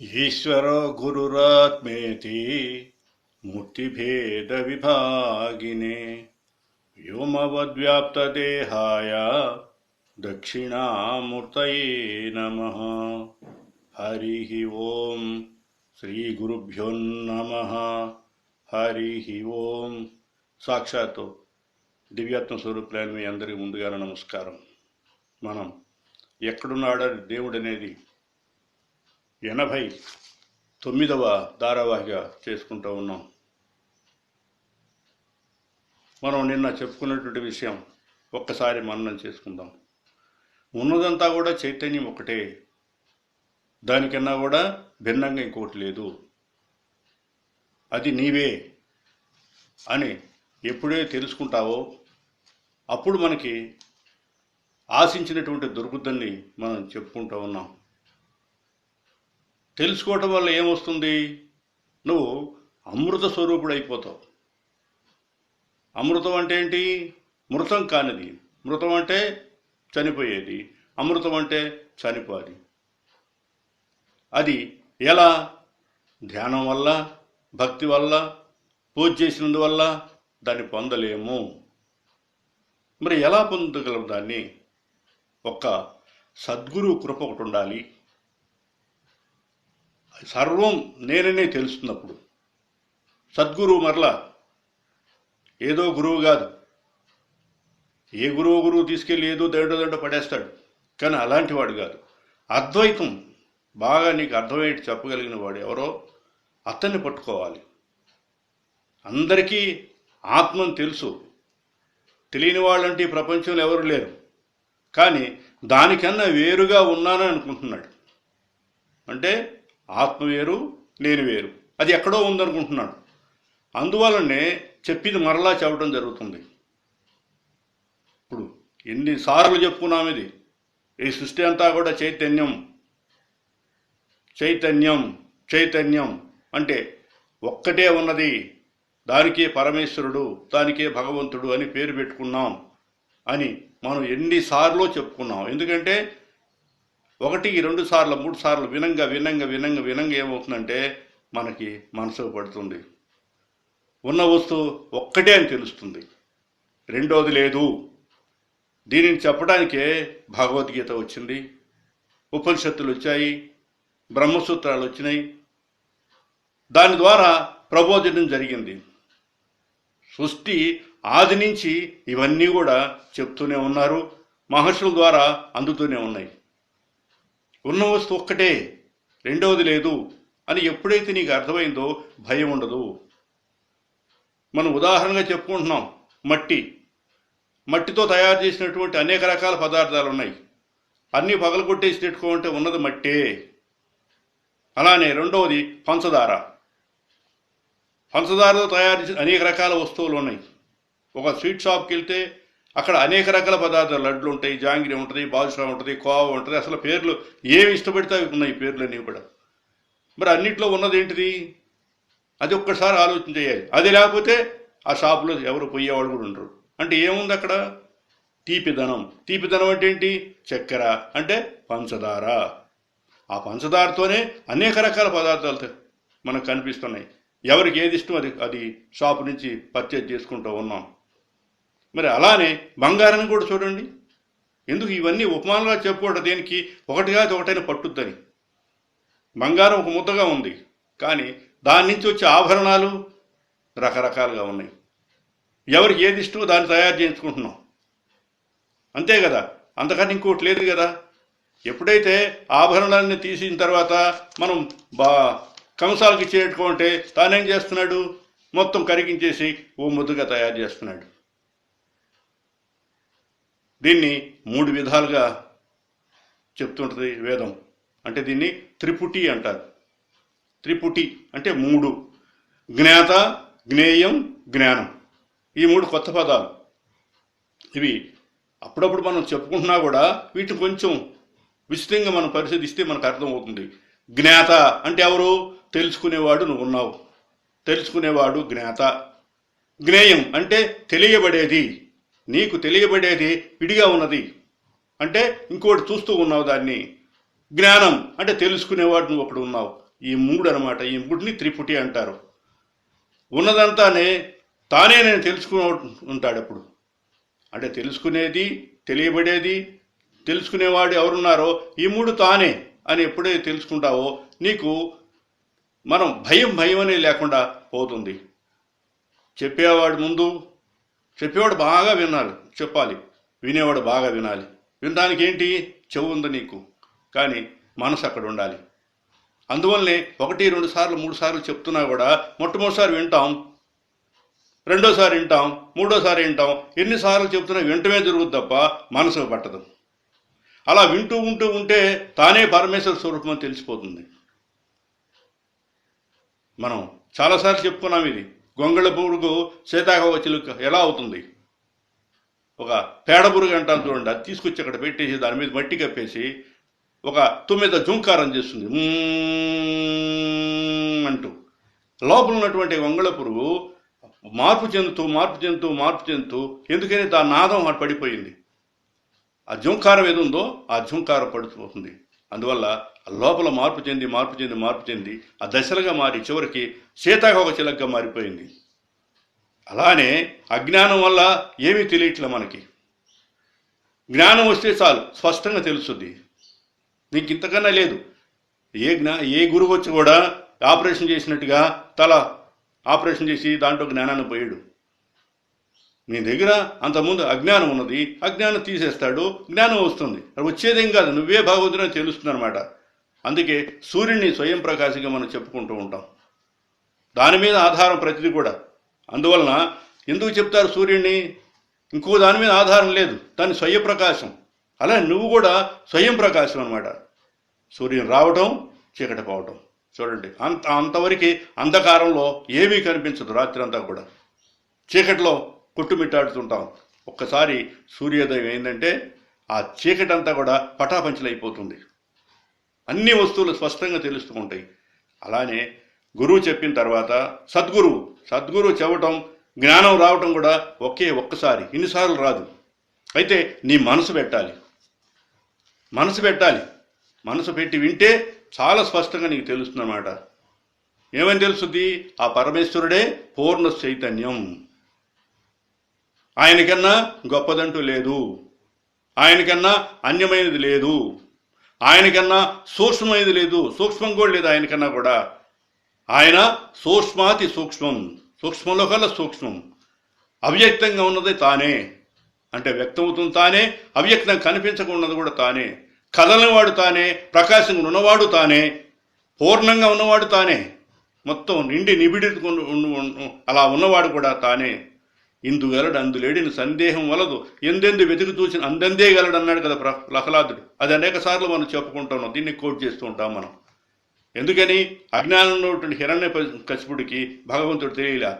ఈశ్వరో గురురాత్మేతి మూర్తిభేద విభాగినే వ్యోమవద్వ్యాప్తదేహాయ దక్షిణామూర్తయే నమ. హరి ఓం శ్రీ గురుభ్యో హరి ఓం. సాక్షాత్తు దివ్యాత్మ స్వరూపులైన మీ అందరికీ ముందుగా నమస్కారం. మనం ఎక్కడున్నాడో దేవుడు అనేది ఎనభై తొమ్మిదవ ధారావాహిగా చేసుకుంటూ ఉన్నాం. మనం నిన్న చెప్పుకున్నటువంటి విషయం ఒక్కసారి మననం చేసుకుందాం. ఉన్నదంతా కూడా చైతన్యం ఒకటే దానికన్నా కూడా భిన్నంగా ఇంకోటి లేదు. అది నీవే అని ఎప్పుడే తెలుసుకుంటావో అప్పుడు మనకి ఆశించినటువంటి దొరుకుద్దని మనం చెప్పుకుంటూ ఉన్నాం. తెలుసుకోవటం వల్ల ఏమొస్తుంది? నువ్వు అమృత స్వరూపుడు అయిపోతావు అమృతం అంటే ఏంటి? మృతం కానిది. మృతం అంటే చనిపోయేది. అమృతం అంటే చనిపోది అది ఎలా? ధ్యానం వల్ల భక్తి వల్ల పూజ చేసినందువల్ల దాన్ని పొందలేము. మరి ఎలా పొందగలం దాన్ని? ఒక్క సద్గురు కృప ఒకటి ఉండాలి. సర్వం నేననే తెలుస్తున్నప్పుడు. సద్గురువు మరలా ఏదో గురువు కాదు. ఏ గురువు గురువు తీసుకెళ్ళి ఏదో దండ దండ పడేస్తాడు. కానీ అలాంటి వాడు కాదు. అద్వైతం బాగా నీకు అర్థమయ్యేటి చెప్పగలిగిన వాడు ఎవరో అతన్ని పట్టుకోవాలి. అందరికీ ఆత్మను తెలుసు. తెలియని వాళ్ళంటే ఈ ప్రపంచంలో ఎవరు లేరు. కానీ దానికన్నా వేరుగా ఉన్నానని అనుకుంటున్నాడు. అంటే ఆత్మ వేరు నేను వేరు. అది ఎక్కడో ఉందనుకుంటున్నాడు. అందువలనే చెప్పింది మరలా చెప్పడం జరుగుతుంది. ఇప్పుడు ఎన్నిసార్లు చెప్పుకున్నాం ఇది ఈ సృష్టి అంతా కూడా చైతన్యం. చైతన్యం చైతన్యం అంటే ఒక్కటే ఉన్నది. దానికే పరమేశ్వరుడు దానికే భగవంతుడు అని పేరు పెట్టుకున్నాం అని మనం ఎన్నిసార్లు చెప్పుకున్నాం. ఎందుకంటే ఒకటి రెండు సార్లు మూడు సార్లు వినంగా వినంగా వినంగా వినంగా ఏమవుతుందంటే మనకి మనసు పడుతుంది. ఉన్న వస్తువు ఒక్కటే అని తెలుస్తుంది. రెండోది లేదు. దీనిని చెప్పడానికే భగవద్గీత వచ్చింది. ఉపనిషత్తులు వచ్చాయి. బ్రహ్మసూత్రాలు వచ్చినాయి. దాని ద్వారా ప్రబోధనం జరిగింది. సృష్టి ఆది నుంచి ఇవన్నీ కూడా చెప్తూనే ఉన్నారు. మహర్షుల ద్వారా అందుతూనే ఉన్నాయి. ఉన్న వస్తువు ఒక్కటే రెండవది లేదు అని ఎప్పుడైతే నీకు అర్థమైందో భయం ఉండదు. మనం ఉదాహరణగా చెప్పుకుంటున్నాం మట్టి. మట్టితో తయారు చేసినటువంటి అనేక రకాల పదార్థాలు ఉన్నాయి. అన్నీ పగలగొట్టేసి పెట్టుకోమంటే ఉన్నది మట్టే. అలానే రెండవది పంచదార. పంచదారతో తయారు చేసిన అనేక రకాల వస్తువులు ఉన్నాయి. ఒక స్వీట్ షాప్కి వెళ్తే అక్కడ అనేక రకాల పదార్థాలు లడ్లు ఉంటాయి జాంగిరి ఉంటుంది బాదుషా ఉంటుంది కోవా ఉంటుంది. అసలు పేర్లు ఏమి ఇష్టపడితే అవి ఉన్నాయి పేర్లు అన్నీ కూడా. మరి అన్నిట్లో ఉన్నది ఏంటిది? అది ఒక్కసారి ఆలోచన చేయాలి. అది లేకపోతే ఆ షాపులో ఎవరు పోయేవాళ్ళు కూడా ఉండరు. అంటే ఏముంది అక్కడ? తీపిదనం తీపిదనం అంటే ఏంటి? చక్కెర. అంటే పంచదార. ఆ పంచదారతోనే అనేక రకాల పదార్థాలు మనకు కనిపిస్తున్నాయి. ఎవరికి ఏది ఇష్టం అది? అది షాపు నుంచి పర్చేజ్ చేసుకుంటూ ఉన్నాం. మరి అలానే బంగారం కూడా చూడండి. ఎందుకు ఇవన్నీ ఉపమానంగా చెప్పుకోవడం? దేనికి? ఒకటి కాదు ఒకటైనా పట్టుద్దని. బంగారం ఒక ముద్దగా ఉంది కానీ దాని నుంచి వచ్చే ఆభరణాలు రకరకాలుగా ఉన్నాయి. ఎవరికి ఏది ఇష్టమో దాన్ని తయారు చేయించుకుంటున్నాం. అంతే కదా? అంతకన్నా ఇంకోటి లేదు కదా? ఎప్పుడైతే ఆభరణాన్ని తీసిన తర్వాత మనం బా కంసాలకి చేరుకుంటే తానేం చేస్తున్నాడు? మొత్తం కరిగించేసి ఓ ముద్దుగా తయారు చేస్తున్నాడు. దీన్ని మూడు విధాలుగా చెప్తుంటుంది వేదం. అంటే దీన్ని త్రిపుటి అంటారు. త్రిపుటి అంటే మూడు. జ్ఞాత జ్ఞేయం జ్ఞానం. ఈ మూడు కొత్త పదాలు. ఇవి అప్పుడప్పుడు మనం చెప్పుకుంటున్నా కూడా వీటిని కొంచెం విస్తృతంగా మనం పరిశీలిస్తే మనకు అర్థమవుతుంది. జ్ఞాత అంటే ఎవరు? తెలుసుకునేవాడు నువ్వు ఉన్నావు. తెలుసుకునేవాడు జ్ఞాత. జ్ఞేయం అంటే తెలియబడేది. నీకు తెలియబడేది విడిగా ఉన్నది. అంటే ఇంకోటి చూస్తూ ఉన్నావు దాన్ని. జ్ఞానం అంటే తెలుసుకునేవాడు నువ్వు అప్పుడు ఉన్నావు. ఈ మూడు అనమాట ఈ మూడిని త్రిపుటి అంటారు. ఉన్నదంతానే తానే నేను తెలుసుకుని ఉంటాడు అప్పుడు. అంటే తెలుసుకునేది తెలియబడేది తెలుసుకునేవాడు ఎవరున్నారో ఈ మూడు తానే అని ఎప్పుడైతే తెలుసుకుంటావో నీకు మనం భయం భయం అనేది లేకుండా పోతుంది. చెప్పేవాడు ముందు చెప్పేవాడు బాగా వినాలి చెప్పాలి. వినేవాడు బాగా వినాలి. వినడానికి ఏంటి? చెవు ఉంది నీకు. కానీ మనసు అక్కడ ఉండాలి. అందువల్లనే ఒకటి రెండు సార్లు మూడు సార్లు చెప్తున్నా కూడా మొట్టమొదటిసారి వింటాం రెండోసారి వింటాం మూడోసారి వింటాం. ఎన్నిసార్లు చెప్తున్నా వింటమే జరుగుతుంది తప్ప మనసు పట్టదు. అలా వింటూ ఉంటూ ఉంటే తానే పరమేశ్వర స్వరూపం అని తెలిసిపోతుంది. మనం చాలాసార్లు చెప్పుకున్నాం ఇది. గొంగళ పురుగు సీతాకోక చిలుక ఎలా అవుతుంది? ఒక పేడ పురుగు అంటాను చూడండి అది తీసుకొచ్చి అక్కడ పెట్టేసి దాని మీద మట్టి కప్పేసి ఒక తుమ్మిద జుంకారం చేస్తుంది. అంటూ. లోపల ఉన్నటువంటి వంగళ పురుగు మార్పు చెందుతూ మార్పు చెందుతూ మార్పు చెందుతూ ఎందుకని దాని నాదం అటు పడిపోయింది. ఆ జుంకారం ఏది ఉందో ఆ జుంకారం పడిపోతుంది. అందువల్ల లోపల మార్పు చెంది మార్పు చెంది మార్పు చెంది ఆ దశలుగా మారి చివరికి సీతాకోక చిలకగా మారిపోయింది. అలానే అజ్ఞానం వల్ల ఏమీ తెలియట్లే మనకి. జ్ఞానం వస్తే చాలు స్పష్టంగా తెలుస్తుంది. నీకు ఇంతకన్నా లేదు. ఏ జ్ఞా ఏ గురువు వచ్చి కూడా ఆపరేషన్ చేసినట్టుగా తల ఆపరేషన్ చేసి దాంట్లో జ్ఞానాన్ని పోయాడు. నీ దగ్గర అంతకుముందు అజ్ఞానం ఉన్నది అజ్ఞానం తీసేస్తాడు జ్ఞానం వస్తుంది. అది వచ్చేదేం కాదు నువ్వే భగవంతుని తెలుస్తుంది అనమాట అందుకే సూర్యుడిని స్వయం ప్రకాశంగా మనం చెప్పుకుంటూ ఉంటాం. దాని మీద ఆధారం ప్రతిదీ కూడా. అందువలన ఎందుకు చెప్తారు సూర్యుడిని? ఇంకో దాని మీద ఆధారం లేదు. దాని స్వయం ప్రకాశం. అలా నువ్వు కూడా స్వయం ప్రకాశం అనమాట సూర్యుని రావటం చీకటి పోవటం. చూడండి అంత అంతవరకు అంధకారంలో ఏమీ కనిపించదు రాత్రి అంతా కూడా. చీకటిలో కొట్టుమిట్టాడుతుంటాం. ఒక్కసారి సూర్యోదయం ఏంటంటే ఆ చీకటి అంతా కూడా పటాపంచలైపోతుంది. అన్ని వస్తువులు స్పష్టంగా తెలుస్తూ ఉంటాయి. అలానే గురువు చెప్పిన తర్వాత సద్గురువు సద్గురువు చెప్పటం జ్ఞానం రావటం కూడా ఒకే ఒక్కసారి ఇన్నిసార్లు రాదు. అయితే నీ మనసు పెట్టాలి. మనసు పెట్టాలి. మనసు పెట్టి వింటే చాలా స్పష్టంగా నీకు తెలుస్తుందన్నమాట. ఏమని తెలుస్తుంది? ఆ పరమేశ్వరుడే పూర్ణ చైతన్యం. ఆయనకన్నా గొప్పదంటూ లేదు. ఆయనకన్నా అన్యమైనది లేదు. ఆయనకన్నా సూక్ష్మమైనది లేదు సూక్ష్మం కూడా లేదు ఆయనకన్నా కూడా. ఆయన సూక్ష్మాతి సూక్ష్మం సూక్ష్మంలో కల్లా సూక్ష్మం. అవ్యక్తంగా ఉన్నది తానే. అంటే వ్యక్తమవుతుంది తానే అవ్యక్తం కనిపించకున్నది కూడా తానే. కదలనివాడు తానే ప్రకాశంగా ఉన్నవాడు తానే పూర్ణంగా ఉన్నవాడు తానే. మొత్తం నిండి నిబిడి అలా ఉన్నవాడు కూడా తానే. ఇందు గలడు అందులేడిని సందేహం వలదు. ఎందెందు వెతుకు చూసిన అందందే గలడు అన్నాడు కదా ప్ర- ప్రహ్లాదుడు. అది అనేక సార్లు మనం చెప్పుకుంటున్నాం. దీన్ని కోట్ చేస్తూ ఉంటాం మనం. ఎందుకని? అజ్ఞానంలో ఉన్నటువంటి హిరణ్య కశిపుడికి భగవంతుడు తెలియలా.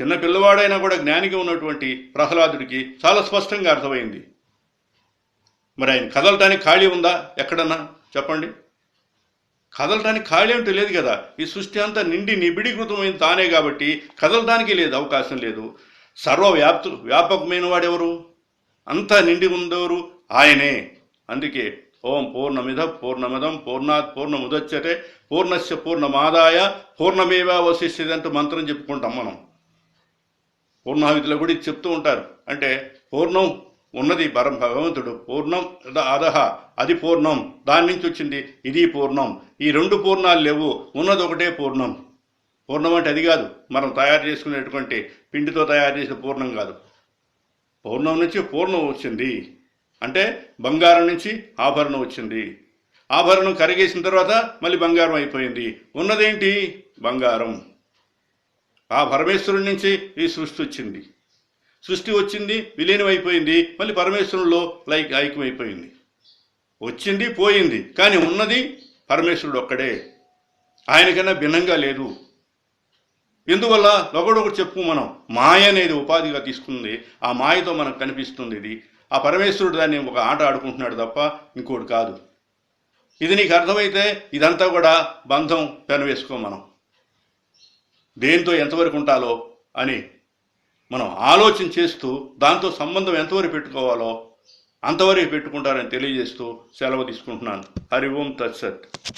చిన్న పిల్లవాడైనా కూడా జ్ఞానిగా ఉన్నటువంటి ప్రహ్లాదుడికి చాలా స్పష్టంగా అర్థమైంది. మరి ఆయన కదలటానికి ఖాళీ ఉందా? ఎక్కడన్నా? చెప్పండి. కదలటానికి ఖాళీ అంటూ లేదు కదా. ఈ సృష్టి అంతా నిండి నిబిడీకృతమైన తానే కాబట్టి కదలటానికి లేదు అవకాశం లేదు. సర్వవ్యాప్తు వ్యాపకమైన వాడెవరు అంతా నిండి ఉందెవరు ఆయనే. అందుకే ఓం పూర్ణమిద పూర్ణమిదం పూర్ణాత్ పూర్ణముదచ్చతే పూర్ణస్య పూర్ణమాదాయ పూర్ణమేవా అవశిష్యది అంటూ మంత్రం చెప్పుకుంటాం మనం. పూర్ణావిధిలో కూడా ఇది చెప్తూ ఉంటారు. అంటే పూర్ణం ఉన్నది పరం భగవంతుడు. పూర్ణం అదహ అది పూర్ణం. దాని నుంచి వచ్చింది ఇది పూర్ణం. ఈ రెండు పూర్ణాలు లేవు ఉన్నది ఒకటే పూర్ణం. పూర్ణం అంటే అది కాదు. మనం తయారు చేసుకునేటువంటి పిండితో తయారు చేసిన పూర్ణం కాదు. పూర్ణం నుంచి పూర్ణం వచ్చింది. అంటే బంగారం నుంచి ఆభరణం వచ్చింది. ఆభరణం కరిగేసిన తర్వాత మళ్ళీ బంగారం అయిపోయింది. ఉన్నదేంటి? బంగారం. ఆ పరమేశ్వరుడి నుంచి ఈ సృష్టి వచ్చింది. సృష్టి వచ్చింది విలీనం అయిపోయింది మళ్ళీ పరమేశ్వరుల్లో లైక్ ఐక్యమైపోయింది. వచ్చింది పోయింది. కానీ ఉన్నది పరమేశ్వరుడు ఒక్కడే. ఆయనకన్నా భిన్నంగా లేదు. ఎందువల్ల? ఒకడొకటి చెప్పు మనం. మాయ అనేది ఉపాధిగా తీసుకుంది. ఆ మాయతో మనకు కనిపిస్తుంది ఇది. ఆ పరమేశ్వరుడు దాన్ని ఒక ఆట ఆడుకుంటున్నాడు తప్ప ఇంకోటి కాదు. ఇది నీకు అర్థమైతే ఇదంతా కూడా బంధం పెనవేసుకో మనం. దేంతో ఎంతవరకు ఉంటాలో అని మనం ఆలోచన చేస్తూ దాంతో సంబంధం ఎంతవరకు పెట్టుకోవాలో అంతవరకు పెట్టుకుంటారని తెలియజేస్తూ సెలవు తీసుకుంటున్నాను. హరి ఓం తత్సత్.